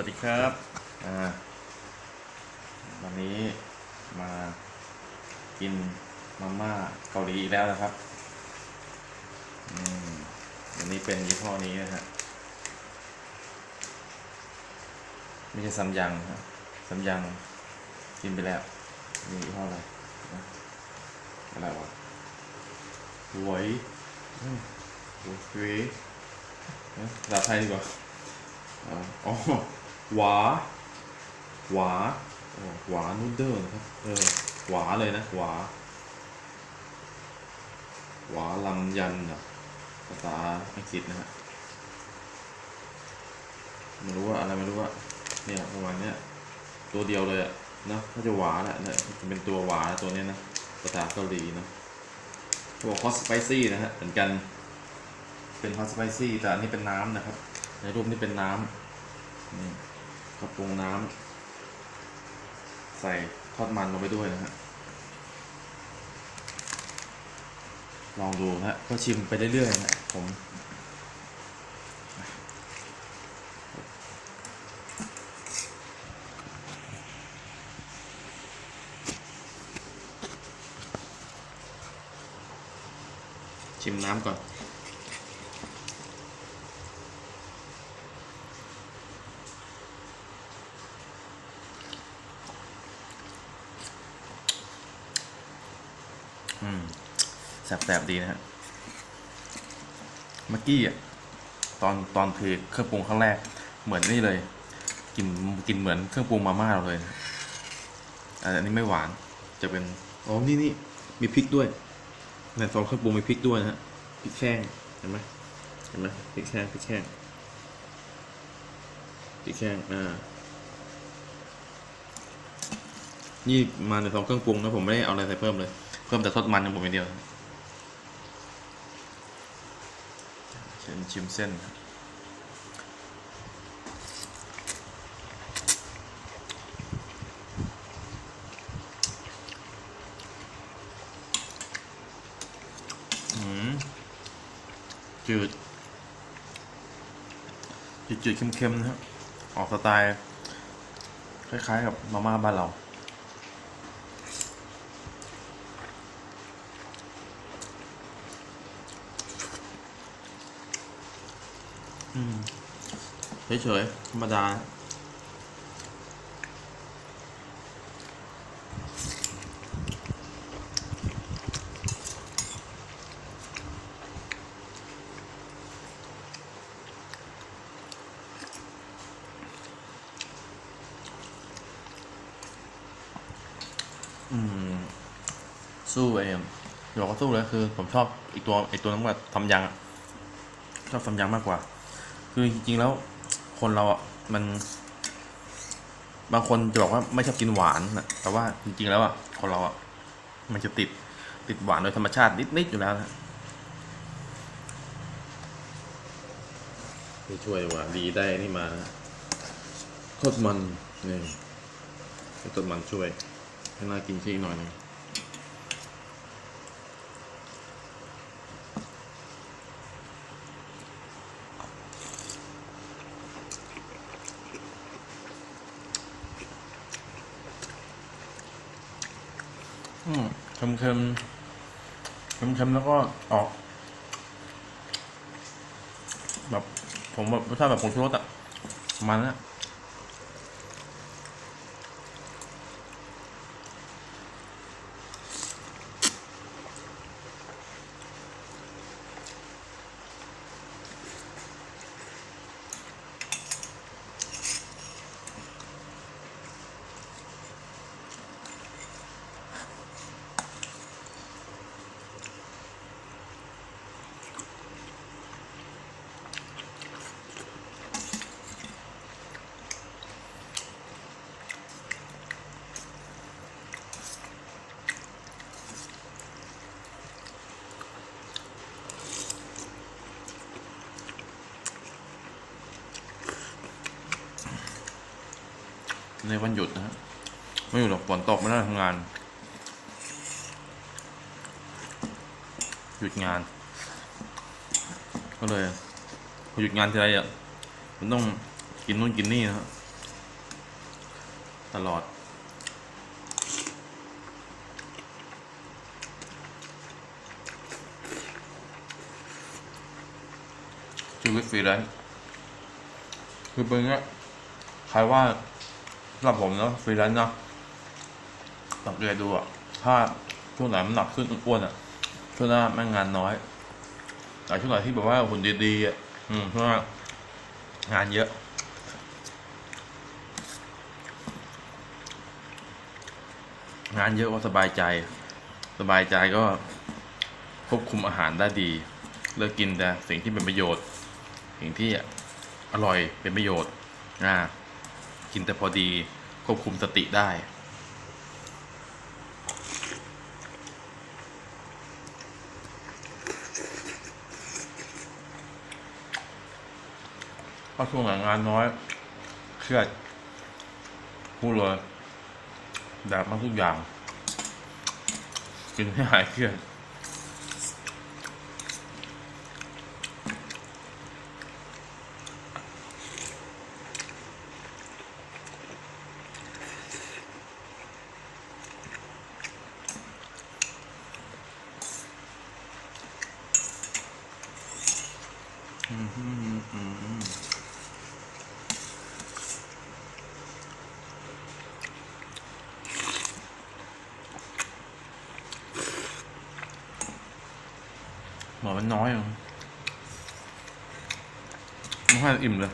วัสดีครับวันนี้มากินมาม่าเกาหลีอีกแล้วนะครับอันนี้เป็นยี่ห้อนี้นะฮะไม่ใช่ซัมยังครับซัมยังกินไปแล้วนี่ยี่ห้ออะไรอะไรวะหวยหวยหวยเอ๊ะภาษาไทยดีกว่าอ่าอ๋อ หวา หวาหวานูเดิลครับ เออ หวาเลยนะ หวา หวาลำยันเหรอภาษาอังกฤษนะฮะไม่รู้ว่าอะไรไม่รู้ว่า เนี่ยประมาณเนี้ยตัวเดียวเลยอะเนะถ้าจะหวาแหละเนี่ยจะเป็นตัวหวาตัวเนี้ยนะภาษาเกาหลีนะเขาบอก hot spicy นะฮะเหมือนกันเป็น hot spicy แต่อันนี้เป็นน้ำนะครับ ในรูปนี้เป็นน้ำนี่ กระปรุงน้ำใส่ทอดมันลงไปด้วยนะฮะลองดูฮะก็ชิมไปเรื่อยๆนะผมชิมน้ำก่อน แสบๆดีนะฮะเมื่อกี้อะตอนตอนเทเครื่องปรุงครั้งแรก เหมือนนี่เลยกินกินเหมือนเครื่องปรุงมาม่าเราเลยนะอันนี้ไม่หวานจะเป็นอ๋อนี่นี่มีพริกด้วยในซองเครื่องปรุงมีพริกด้วยนะฮะพริกแห้งเห็นไหมเห็นไหมพริกแห้งพริกแห้งพริกแห้งอ่านี่มาในซองเครื่องปรุงนะผมไม่ได้เอาอะไรใส่เพิ่มเลย เพิ่มแต่ทอดมันของผมอย่างเดียว ชิญชิมเส้นอืมจืด จืดๆเค็มๆนะครับออกสไตล์ คล้าย ๆ กับมาม่าบ้านเรา เฉยๆธรรมดาอืมสู้เองเดี๋ยวก็สู้เลยคือ ผมชอบอีกตัวอีกตัวนั้นกว่าทำยังอะชอบทำยังมากกว่า คือจริงๆแล้ว คนเราอะมัน บางคนจะบอกว่าไม่ชอบกินหวานนะแต่ว่าจริงๆแล้วอะคนเราอะมันจะติดติดหวานโดยธรรมชาตินิดๆอยู่แล้วนะนี่ช่วยว่าดีได้นี่มานะทอดมันนี่ให้ทดมันช่วยให้น่ากินขึ้นอีกหน่อยนึงอืม เค็มเค็มเค็มๆแล้วก็ออก แบบผมแบบรสชาติแบบผงชูรสอะมันอะ ในวันหยุดนะฮะไม่อยู่หรอกฝนตกไม่ได้ทำงาน หยุดงาน ก็เลยพอหยุดงานทีไรอะมันต้องกินนู่นกินนี่นะฮะตลอด ชีวิตฟรีแลนซ์คือเป็นเงี้ยใครว่า สำหรับผมเนาะฟรีแลนซ์เนาะสังเกตดูอะถ้าช่วงไหนมันหนักขึ้นอ้วนอะช่วงหน้าแม่งงานน้อย แต่ช่วงไหนที่แบบว่าหุ่นดีๆอะอืมช่วงหน้างานเยอะงานเยอะก็สบายใจ สบายใจก็ควบคุมอาหารได้ดี เลือกกินแต่สิ่งที่เป็นประโยชน์ สิ่งที่อร่อยเป็นประโยชน์อ่า กินแต่พอดีควบคุมสติได้เพราะช่วงหลังงานน้อย เครียดพูดเลยแดดมากทุกอย่าง กินให้หายเครียด อืมอืมอืมอืม หมอมันน้อยอะไม่ค่อยอิ่มเลย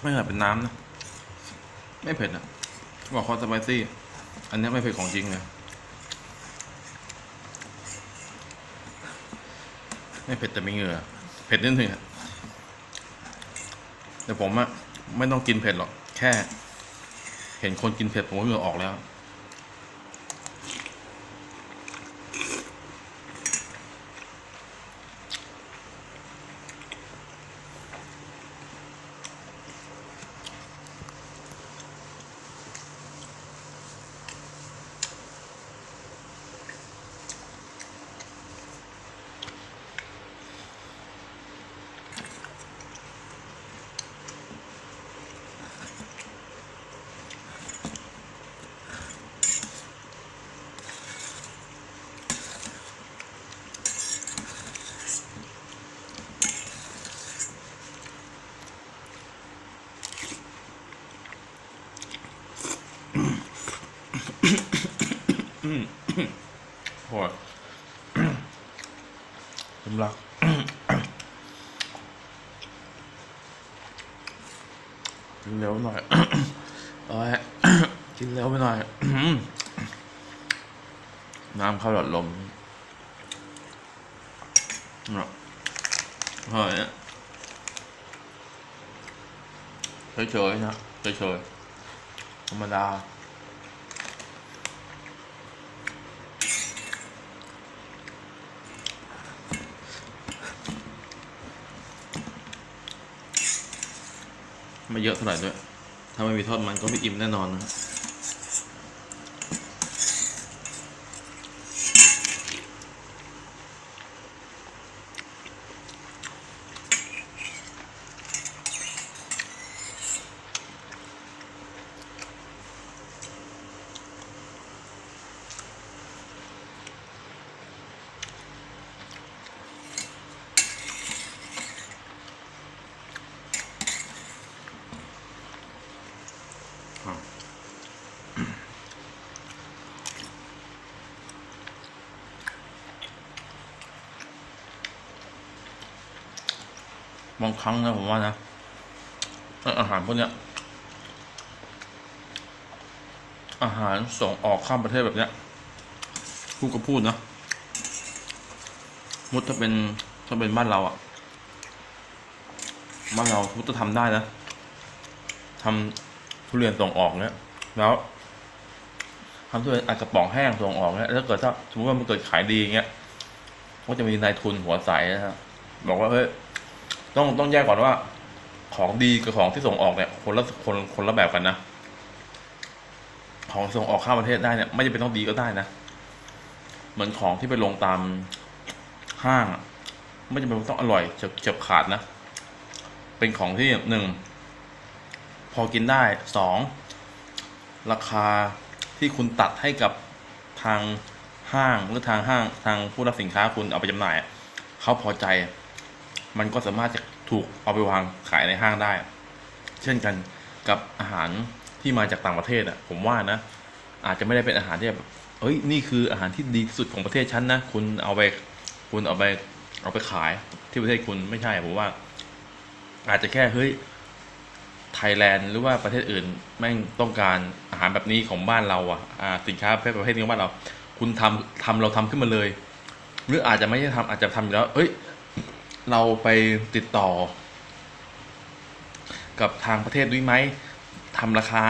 ไม่เหมือนเป็นน้ำนะ ไม่เผ็ดอะบอกคอสไปซี่ อันนี้ไม่เผ็ดของจริงเลย ไม่เผ็ดแต่ไม่เหงื่อเผ็ดนิดนึงอะแต่ผมอะไม่ต้องกินเผ็ดหรอก แค่ เห็นคนกินเผ็ดผมก็เหงื่อออกแล้ว โอ้ยสำลักกินเร็วหน่อยโอ้ยกินเร็วไปหน่อย น้ำเข้าหลอดลมเนาะเฮ้ยเฉยๆนะเฉยๆ ธรรมดาไม่เยอะเท่าไหร่ด้วย ถ้าไม่มีทอดมันก็ไม่อิ่มแน่นอนนะ บางครั้งนะผมว่านะอาหารพวกเนี้ย อาหารส่งออกข้ามประเทศแบบเนี้ยพูดก็พูดนะมุดถ้าเป็นถ้าเป็นบ้านเราอะบ้านเรามุดจะทำได้นะทำทุเรียนส่งออกเนี้ยแล้วทำทุเรียนอาจจะป๋องแห้งส่งออกเนี้ยแล้วเกิดถ้าสมมติว่ามันเกิดขายดีเงี้ยก็จะมีนายทุนหัวใสนะฮะบอกว่าเฮ้ย ต้องต้องแยกก่อนว่า ของดีกับของที่ส่งออกเนี่ย คนละคนคนละแบบกันนะ ของส่งออกข้ามประเทศได้เนี่ย ไม่จำเป็นต้องดีก็ได้นะ เหมือนของที่ไปลงตามห้างไม่จำเป็นต้องอร่อยเฉียบเฉียบขาดนะ เป็นของที่หนึ่งพอกินได้สองราคาที่คุณตัดให้กับทางห้างหรือทางห้างทางผู้รับสินค้าคุณเอาไปจำหน่ายเขาพอใจ มันก็สามารถจะถูกเอาไปวางขายในห้างได้ เช่นกันกับอาหารที่มาจากต่างประเทศอะ ผมว่านะ อาจจะไม่ได้เป็นอาหารที่แบบเอ้ยนี่คืออาหารที่ดีที่สุดของประเทศฉันนะคุณเอาไปคุณเอาไปเอาไปขายที่ประเทศคุณไม่ใช่ผมว่า อาจจะแค่เฮ้ยไทยแลนด์หรือว่าประเทศอื่นแม่งต้องการอาหารแบบนี้ของบ้านเราอะอ่าสินค้าประเภทนี้ของบ้านเรา คุณทำทำเราทำขึ้นมาเลย หรืออาจจะไม่ใช่ทำอาจจะทำอยู่แล้ว เอ้ย เราไปติดต่อ กับทางประเทศด้วยไหมทำราคา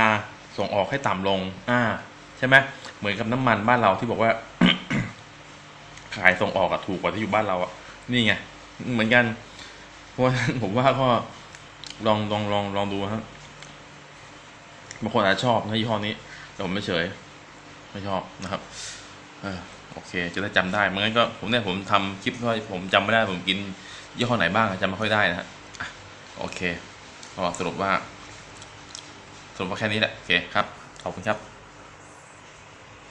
ส่งออกให้ต่ำลง อ่า ใช่ไหมเหมือนกับน้ำมันบ้านเราที่บอกว่า ขายส่งออกอะถูกกว่าที่อยู่บ้านเราอะนี่ไงเหมือนกัน เพราะผมว่าก็ลองลองลองลองดูครับางคนอาจจะชอบนะยี่ห้อนี้ แต่ผมไม่เฉย ไม่ชอบนะครับเออโอเค จะได้จำได้เมื่องั้นก็ผมเนี่ยผมทำคลิปว่าผมจำไม่ได้ผมกิน ยี่ห้อไหนบ้างจำไม่ค่อยได้นะฮะโอเคก็สรุปว่า สรุปว่าแค่นี้แหละ โอเคครับ ขอบคุณครับ